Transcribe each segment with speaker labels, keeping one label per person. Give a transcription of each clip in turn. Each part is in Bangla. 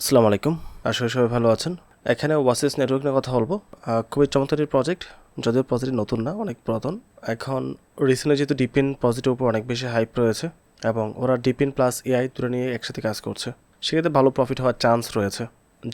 Speaker 1: আসসালামু আলাইকুম। আশা সবাই ভালো আছেন। এখানে ওয়াসিস নেটওয়ার্ক নিয়ে কথা বলব। খুবই চমৎকার প্রজেক্ট যদিও প্রজেক্ট নতুন না, অনেক পুরাতন। এখন রিসেন্টলি যেহেতু ডিপিন প্রজেক্টের উপর অনেক বেশি হাইপ রয়েছে এবং ওরা ডিপিন প্লাস এআই তুলে নিয়ে একসাথে কাজ করছে। সেক্ষেত্রে ভালো প্রফিট হওয়ার চান্স রয়েছে।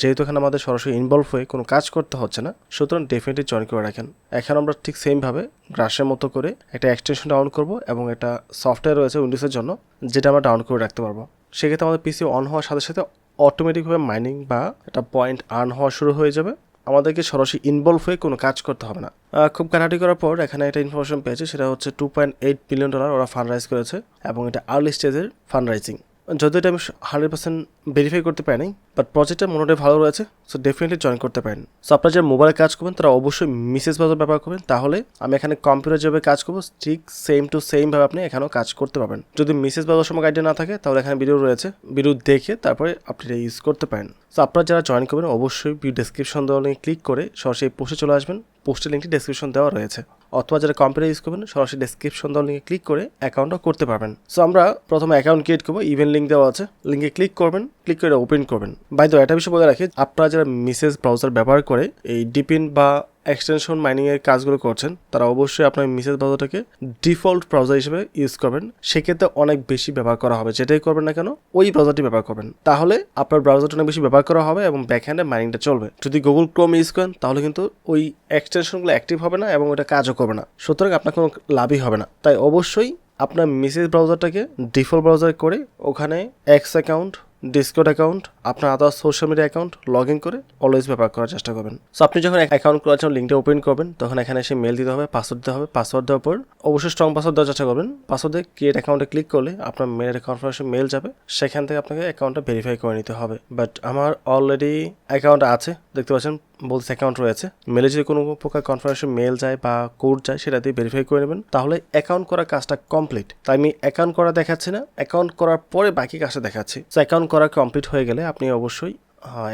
Speaker 1: যেহেতু এখানে আমাদের সরাসরি ইনভলভ হয়ে কোনো কাজ করতে হচ্ছে না, সুতরাং ডেফিনেটলি জয়েন করে রাখেন। এখন আমরা ঠিক সেমভাবে গ্রাসের মতো করে একটা এক্সটেনশন ডাউন করব এবং একটা সফটওয়্যার রয়েছে উইন্ডোজের জন্য, যেটা আমরা ডাউন করে রাখতে পারব। সেক্ষেত্রে আমাদের পিসি অন হওয়ার সাথে সাথে অটোমেটিকভাবে মাইনিং বা একটা পয়েন্ট আর্ন হওয়া শুরু হয়ে যাবে। আমাদেরকে সরাসরি ইনভলভ হয়ে কোনো কাজ করতে হবে না। খুব কাটাটি করার পর এখানে একটা ইনফরমেশন পেয়েছে, সেটা হচ্ছে two point eight billion dollar ওরা ফান্ড রাইজ করেছে এবং এটা আর্লি স্টেজের ফান্ড রাইজিং যদিও এটা আমি হান্ড্রেড পার্সেন্ট ভেরিফাই করতে পারিনি বাট প্রজেক্টটা মোটামুটি ভালো রয়েছে সো ডেফিনেটলি জয়েন করতে পারেন। সো আপনারা যারা মোবাইলে কাজ করবেন, তারা অবশ্যই মিসেস বাজার ব্যবহার করবেন, তাহলে আমি এখানে কম্পিউটার যেভাবে কাজ করব, ঠিক সেম টু সেম ভাবে আপনি এখানেও কাজ করতে পারবেন। যদি মিসেস বাজার সময় আইডিয়া না থাকে, তাহলে এখানে ভিডিও রয়েছে ভিডিও দেখে তারপরে আপনি এটা ইউজ করতে পারেন। সো আপনারা যারা জয়েন করবেন, অবশ্যই ভিডিও ডেসক্রিপশন দেওয়া লিঙ্ক ক্লিক করে সরাসরি পোস্টে চলে আসবেন পোস্টের লিঙ্কটি ডেসক্রিপশন দেওয়া রয়েছে। অথবা যারা কম্পিউটার ইউজ করবেন, সরাসরি ডেসক্রিপশন দেওয়া লিঙ্কে ক্লিক করে অ্যাকাউন্টটা করতে পারবেন। সো আমরা প্রথমে অ্যাকাউন্ট ক্রিয়েট করব ইভেন্ট লিঙ্ক দেওয়া আছে। লিঙ্কে ক্লিক করবেন। ক্লিক করে ওপেন করবেন। বাই তো একটা বিষয় বলে রাখি, আপনারা যারা মিসেস ব্রাউজার ব্যবহার করে এই ডিপিন বা এক্সটেনশন মাইনিং এর কাজগুলো করছেন, তারা অবশ্যই আপনার মিসেস ব্রাউজারটাকে ডিফল্ট ব্রাউজার হিসেবে ইউজ করবেন। সেক্ষেত্রে অনেক বেশি ব্যবহার করা হবে। যেটাই করবেন না কেন, ওই ব্রাউজারটি ব্যবহার করবেন। তাহলে আপনার ব্রাউজারটা অনেক বেশি ব্যবহার করা হবে এবং ব্যাকহ্যান্ডে মাইনিংটা চলবে। যদি গুগল ক্রোম ইউজ করেন, তাহলে কিন্তু ওই এক্সটেনশনগুলো অ্যাক্টিভ হবে না এবং ওটা কাজও করবে না। সুতরাং আপনার কোনো লাভই হবে না। তাই অবশ্যই আপনার মিসেস ব্রাউজারটাকে ডিফল্ট ব্রাউজার করে ওখানে এক্স অ্যাকাউন্ট ডিসকোড অ্যাকাউন্ট আপনার other social media account log in করে অলওয়েজ ব্যবহার করার চেষ্টা করবেন। সো আপনি যখন অ্যাকাউন্ট করার জন্য লিঙ্কটা ওপেন করবেন, তখন এখানে এসে মেল দিতে হবে পাসওয়ার্ড দিতে হবে। পাসওয়ার্ড দেওয়ার পর অবশ্যই স্ট্রং পাসওয়ার্ড দেওয়ার চেষ্টা করবেন। পাসওয়ার্ডে ক্রিয়েট অ্যাকাউন্টে ক্লিক করলে আপনার মেলের কনফার্মেশন মেল যাবে। সেখান থেকে আপনাকে অ্যাকাউন্টটা ভেরিফাই করে নিতে হবে। বাট আমার অলরেডি অ্যাকাউন্ট আছে, দেখতে পাচ্ছেন? বলছে অ্যাকাউন্ট রয়েছে। মেলে যদি কোনো প্রকার কনফার্মেশন মেল যায় বা কোড যায়, সেটা দিয়ে ভেরিফাই করে নেবেন। তাহলে অ্যাকাউন্ট করার কাজটা কমপ্লিট তাই আমি অ্যাকাউন্ট করা দেখাচ্ছি না। অ্যাকাউন্ট করার পরে বাকি কাজটা দেখাচ্ছি। তো অ্যাকাউন্ট করা কমপ্লিট হয়ে গেলে আপনি অবশ্যই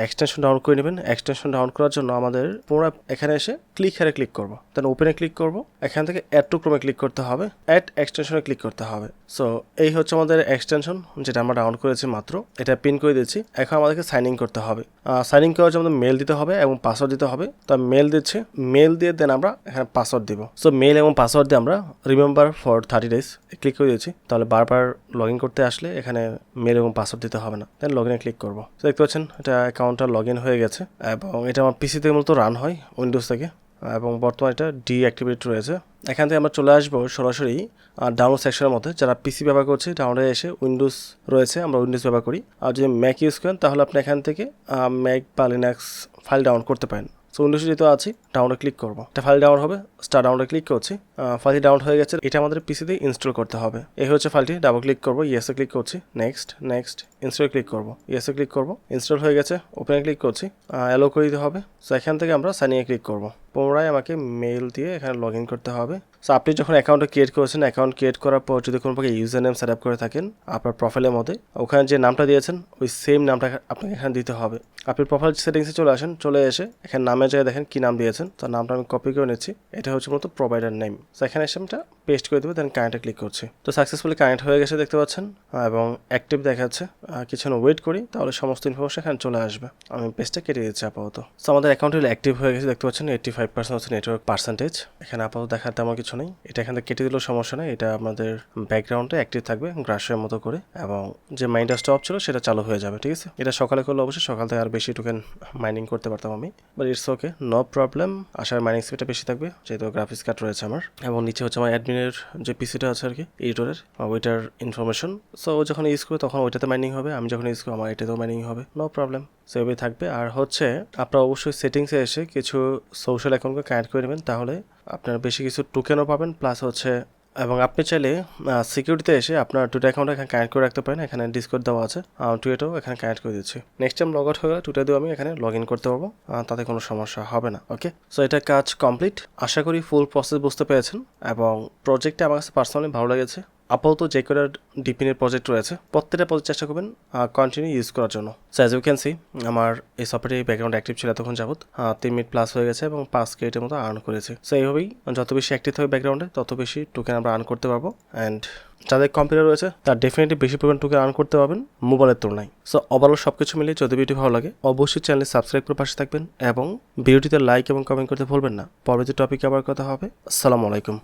Speaker 1: এক্সটেনশন ডাউনলোড করে নেবেন। এক্সটেনশন ডাউনলোড করার জন্য আমাদের পুরো এখানে এসে ক্লিক হারে ক্লিক করব। দেন ওপেনে ক্লিক করব। এখান থেকে অ্যাড টু ক্রমে ক্লিক করতে হবে। অ্যাড এক্সটেনশনে ক্লিক করতে হবে। সো এই হচ্ছে আমাদের এক্সটেনশন যেটা আমরা ডাউন করেছি মাত্র। এটা পিন করে দিচ্ছি এখন আমাদেরকে সাইন ইন করতে হবে। সাইন ইন করার জন্য মেল দিতে হবে এবং পাসওয়ার্ড দিতে হবে। তো মেল দিচ্ছে। মেল দিয়ে দেন আমরা এখানে পাসওয়ার্ড দিব। সো মেল এবং পাসওয়ার্ড দিয়ে আমরা remember for thirty days click করে দিয়েছি। তাহলে বারবার লগ ইন করতে আসলে এখানে মেল এবং পাসওয়ার্ড দিতে হবে না। দেন লগ ইনে ক্লিক করব। তো দেখতে পাচ্ছেন, এটা অ্যাকাউন্টটা লগ ইন হয়ে গেছে। এবং এটা আমার পিসিতে মূলত রান হয় উইন্ডোজ থেকে। এবং বর্তমানে এটা ডিঅ্যাক্টিভেট রয়েছে। এখান থেকে আমরা চলে আসব সরাসরি ডাউনলোড সেকশনের মধ্যে। যারা পিসি ব্যবহার করছে ডাউনলোডে এসে উইন্ডোজ রয়েছে, আমরা উইন্ডোজ ব্যবহার করি। আর যদি ম্যাক ইউজ করেন, তাহলে আপনি এখান থেকে ম্যাক বা লিনাক্স ফাইল ডাউনলোড করতে পারেন। সো উইন্ডোজে যেহেতু আছি ডাউনলোড ক্লিক করব। একটা ফাইল ডাউন হবে স্টার ডাউনলোড ক্লিক করছি। ফাইলটি ডাউন হয়ে গেছে, এটা আমাদের পিসিতে ইনস্টল করতে হবে। এই হচ্ছে ফাইলটি ডাবল ক্লিক করব ইয়েসে ক্লিক করছি। নেক্সট নেক্সট ইনস্টল ক্লিক করব। ইয়েসে ক্লিক করব ইনস্টল হয়ে গেছে ওপেনে ক্লিক করছি। অ্যালো করে দিতে হবে। সো এখান থেকে আমরা সাইনিংয়ে ক্লিক করব। পুনরায় আমাকে মেইল দিয়ে এখানে লগ ইন করতে হবে। সো আপনি যখন অ্যাকাউন্টটা ক্রিয়েট করেছেন অ্যাকাউন্ট ক্রিয়েট করার পর যদি কোনো প্রকার ইউজার নেম সেট আপ করে থাকেন, আপনার প্রোফাইলের মধ্যে, ওখানে যে নামটা দিয়েছেন, ওই সেম নামটা আপনাকে এখানে দিতে হবে। আপনি প্রোফাইল সেটিংসে চলে আসেন, চলে এসে এখানে নামের জায়গায় দেখেন কী নাম দিয়েছেন। তার নামটা আমি কপি করে নিচ্ছি। এটা হচ্ছে মূলত প্রোভাইডার নেম সো এখানে এসে পেস্ট করে দেবো দেন কানেক্টে ক্লিক করছি। তো সাকসেসফুলি কানেক্ট হয়ে গেছে দেখতে পাচ্ছেন, এবং অ্যাক্টিভ দেখাচ্ছে কিছুক্ষণ ওয়েট করি, তাহলে সমস্ত ইনফরমেশন এখানে চলে আসবে। আমি পেজটা কেটে দিচ্ছি আপাতত। তো আমাদের অ্যাকাউন্ট অ্যাক্টিভ হয়ে গেছে, দেখতে পাচ্ছেন এইটটি ফাইভ পার্সেন্ট হচ্ছে নেটওয়ার্ক পার্সেন্টেজ এখানে আপাতত দেখার তেমন কিছু নেই। এটা এখান কেটে দিলেও সমস্যা নেই, এটা আমাদের ব্যাকগ্রাউন্ডে অ্যাক্টিভ থাকবে, গ্রাসের মতো করে, এবং যে মাইন্ডটা স্টপ ছিল, সেটা চালু হয়ে যাবে, ঠিক আছে? এটা সকালে করলে অবশ্যই সকাল থেকে আর বেশি টোকেন মাইনিং করতে পারতাম আমি। But it's okay no problem আশার মাইনিং স্পিডটা বেশি থাকবে, যেহেতু গ্রাফিক্স কার্ড রয়েছে আমার। এবং নিচে হচ্ছে আমার অ্যাডমিনের যে পিসিটা আছে আর কি এডিটরের ওইটার ইনফরমেশন সো ও যখন ইউজ করবে তখন ওইটাতে মাইনিং হবে, আমি যখন ইউজ করব আমার এটাতেও মাইনিং হবে নো প্রবলেম সেভাবেই থাকবে। আর হচ্ছে, আপনারা অবশ্যই সেটিংসে এসে কিছু সোশ্যাল অ্যাকাউন্টকে কানেক্ট করে নেবেন, তাহলে আপনার বেশি কিছু টোকেনও পাবেন প্লাস হচ্ছে এবং আপনি চাইলে সিকিউরিটিতে এসে আপনার টুইটার অ্যাকাউন্ট এখানে কানেক্ট করে রাখতে পারেন। এখানে ডিসকোড দেওয়া আছে। টুইটারও এখানে কানেক্ট করে দিচ্ছি। নেক্সট টাইম লগ আউট হয়ে টুটে দিয়েও আমি এখানে লগ ইন করতে পারব। তাতে কোনো সমস্যা হবে না ওকে সো এটা কাজ কমপ্লিট আশা করি ফুল প্রসেস বুঝতে পেরেছেন এবং প্রজেক্টটা আমার কাছে পার্সোনালি ভালো লেগেছে। আপাতত যে কটা ডিপিনের প্রজেক্ট রয়েছে, প্রত্যেকটা প্রজেক্ট চেষ্টা করবেন কন্টিনিউ ইউজ করার জন্য। So as you can see আমার এই সফটওয়্যার ব্যাকগ্রাউন্ড অ্যাক্টিভ ছিল তখন যাবত তিন মিনিট প্লাস হয়ে গেছে এবং পাঁচ কেটের মতো আর্ন করেছে। সো এইভাবেই যত বেশি অ্যাক্টিভ থাকবে ব্যাকগ্রাউন্ডে তত বেশি টোকেন আমরা আর্ন করতে পারব। অ্যান্ড যাদের কম্পিউটার রয়েছে, তার ডেফিনেটলি বেশি পরিমাণ টোকেন আর্ন করতে পারবেন মোবাইলের তুলনায়। সো ওভারঅল সব কিছু মিলিয়ে যদি ভিডিও ভালো লাগে, অবশ্যই চ্যানেলে সাবস্ক্রাইব করে পাশে থাকবেন এবং ভিডিওটিতে লাইক এবং কমেন্ট করতে ভুলবেন না। পরবর্তী টপিকে আবার কথা হবে। আসসালামু আলাইকুম